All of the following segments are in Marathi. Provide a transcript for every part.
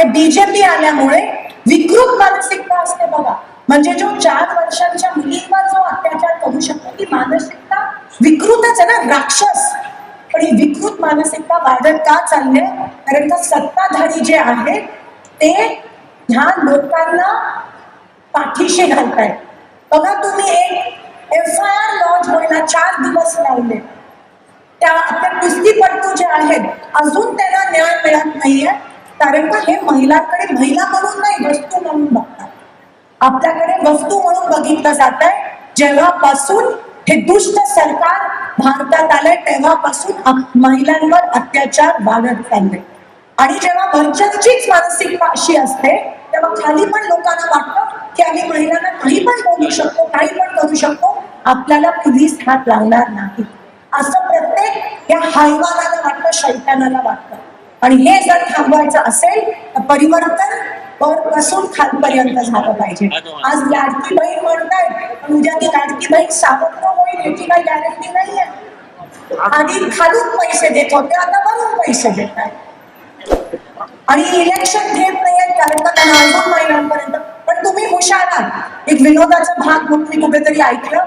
हे बीजेपी आल्यामुळे विकृत मानसिकता असते बघा. म्हणजे जो चार वर्षांच्या मुलींवर जो अत्याचार करू शकतो ती मानसिकता विकृतच आहे ना राक्षस. पण ही विकृत मानसिकता वाढत का चालले? कारण का सत्ताधारी जे आहेत ते ह्या लोकांना पाठीशी घालताय बघा तुम्ही एक एफ आय आर लॉन्च व्हायला चार दिवस लावले. त्या आपल्या कुस्तीपटू जे आहेत अजून त्यांना न्याय मिळत नाहीये. कारण का हे महिलांकडे महिला म्हणून नाही वस्तू म्हणून बघतात. आपल्याकडे वस्तू म्हणून बघितलं जात आहे जेव्हापासून हे दुष्ट सरकार भारतात आलंय तेव्हापासून महिलांवर अत्याचार वाढत चालले. आणि जेव्हा वंचनचीच मानसिकता अशी असते तेव्हा खाली पण लोकांना वाटतं की आम्ही महिलांना काही पण बोलू शकतो काही पण करू शकतो आपल्याला पोलीस हात लागणार नाही. असं प्रत्येक या हायवानाला वाटतं शैतानाला वाटतं. आणि हे जर थांबवायचं असेल तर परिवर्तन वरपासून खालपर्यंत झालं पाहिजे. आज लाडकी बहीण म्हणताय पण उद्या ती लाडकी बहीण सावत्र होईल याची काही गॅरंटी नाहीये. आधी खालून पैसे देत होते आता वरून पैसे देत आहेत आणि इलेक्शन घेत नाहीये कारण का त्यांना अजून पण तुम्ही हुशार आहात. एक विनोदाचा भाग म्हणून मी कुठेतरी ऐकलं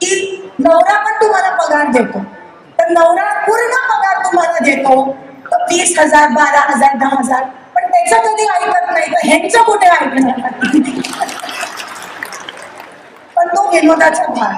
की नवरा पण तुम्हाला पगार देतो. तर नवरा पूर्ण पगार तुम्हाला देतो. तीस हजार बारा हजार दहा हजार. पण त्याचं कधी ऐकत नाही तर ह्यांचं कुठे ऐकणार? पण तो विनोदाचा भाग.